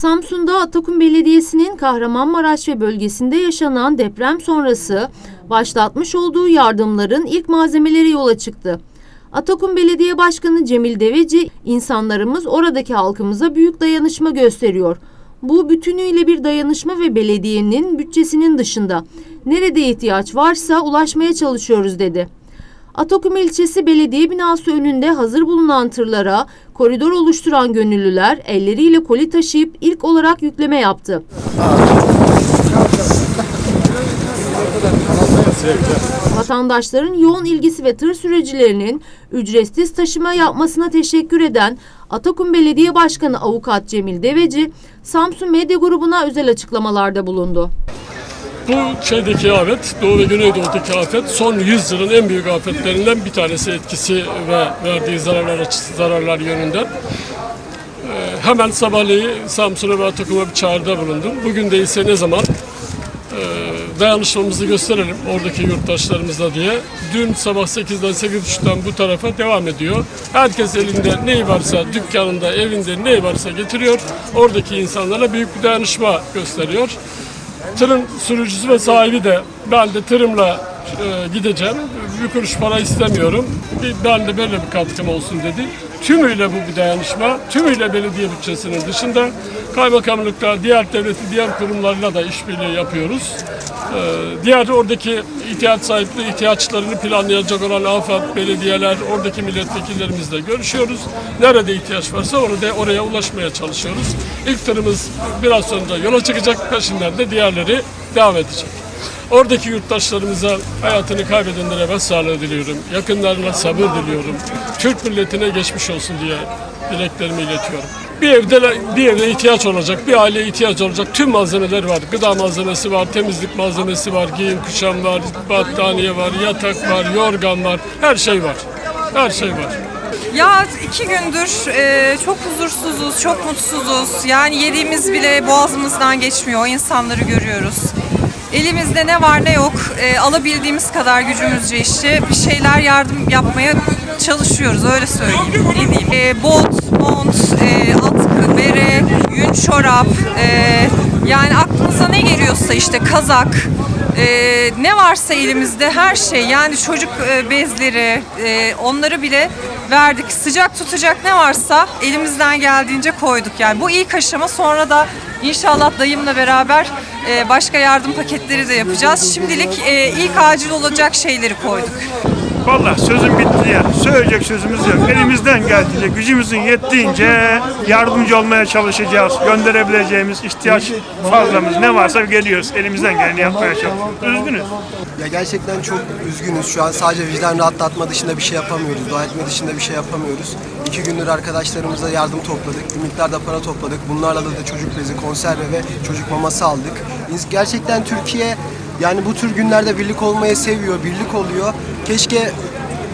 Samsun'da Atakum Belediyesi'nin Kahramanmaraş ve bölgesinde yaşanan deprem sonrası başlatmış olduğu yardımların ilk malzemeleri yola çıktı. Atakum Belediye Başkanı Cemil Deveci, insanlarımız oradaki halkımıza büyük dayanışma gösteriyor. Bu bütünüyle bir dayanışma ve belediyenin bütçesinin dışında. Nerede ihtiyaç varsa ulaşmaya çalışıyoruz dedi. Atakum ilçesi belediye binası önünde hazır bulunan tırlara koridor oluşturan gönüllüler elleriyle koli taşıyıp ilk olarak yükleme yaptı. Vatandaşların yoğun ilgisi ve tır sürecilerinin ücretsiz taşıma yapmasına teşekkür eden Atakum Belediye Başkanı Avukat Cemil Deveci, Samsun Medya Grubu'na özel açıklamalarda bulundu. Bu şeydeki afet, Doğu ve Güneydoğu'daki afet son 100 yılın en büyük afetlerinden bir tanesi etkisi ve verdiği zararlar zararlar yönünden. Ee, hemen sabahleyin Samsun'a ve Atakum'a bir çağrıda bulundum. Bugün de ise ne zaman e, dayanışmamızı gösterelim oradaki yurttaşlarımızla diye. Dün sabah 8'den 8.30'dan bu tarafa devam ediyor. Herkes elinde neyi varsa, dükkanında, evinde neyi varsa getiriyor. Oradaki insanlara büyük bir dayanışma gösteriyor. Tırın sürücüsü ve sahibi de ben de tırımla e, gideceğim. Bir kuruş para istemiyorum. Ben de böyle bir katkım olsun dedi. Tümüyle bu bir dayanışma. Tümüyle belediye bütçesinin dışında kaymakamlıkla, diğer devletin diğer kurumlarıyla da işbirliği yapıyoruz. E, diğer oradaki ihtiyaç sahipleri ihtiyaçlarını planlayacak olan afet, belediyeler, oradaki milletvekillerimizle görüşüyoruz. Nerede ihtiyaç varsa orada oraya ulaşmaya çalışıyoruz. İlk tırımız biraz sonra yola çıkacak, peşinden de diğerleri devam edecek. Oradaki yurttaşlarımıza hayatını kaybedenlere başsağlığı diliyorum. Yakınlarına sabır diliyorum. Türk milletine geçmiş olsun diye dileklerimi iletiyorum. Bir evde bir evde ihtiyaç olacak, bir aileye ihtiyaç olacak tüm malzemeler var. Gıda malzemesi var, temizlik malzemesi var, giyim kuşam var, battaniye var, yatak var, yorgan var. Her şey var. Her şey var. Ya iki gündür e, çok huzursuzuz, çok mutsuzuz. Yani yediğimiz bile boğazımızdan geçmiyor. O insanları görüyoruz. Elimizde ne var ne yok e, alabildiğimiz kadar gücümüzce işte bir şeyler yardım yapmaya çalışıyoruz öyle söyleyeyim. Ne diyeyim? E, bot, mont, e, atkı, bere, yün çorap, e, yani aklınıza ne geliyorsa işte kazak, e, ne varsa elimizde her şey yani çocuk e, bezleri e, onları bile verdik. Sıcak tutacak ne varsa elimizden geldiğince koyduk. Yani bu ilk aşama sonra da inşallah dayımla beraber e, başka yardım paketleri de yapacağız. Şimdilik e, ilk acil olacak şeyleri koyduk. Vallahi sözüm bitti ya. Söyleyecek sözümüz yok. Elimizden geldiğince, gücümüzün yettiğince yardımcı olmaya çalışacağız. Gönderebileceğimiz ihtiyaç fazlamız ne varsa geliyoruz. Elimizden geleni yapmaya çalışıyoruz. Üzgünüz. Ya gerçekten çok üzgünüz. Şu an sadece vicdan rahatlatma dışında bir şey yapamıyoruz. Dua etme dışında bir şey yapamıyoruz. İki gündür arkadaşlarımıza yardım topladık. Bir miktar da para topladık. Bunlarla da, çocuk bezi, konserve ve çocuk maması aldık. Gerçekten Türkiye yani bu tür günlerde birlik olmayı seviyor, birlik oluyor. Keşke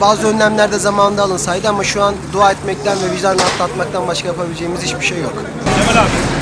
bazı önlemler de zamanında alınsaydı ama şu an dua etmekten ve vicdan rahatlatmaktan başka yapabileceğimiz hiçbir şey yok. Cemal abi.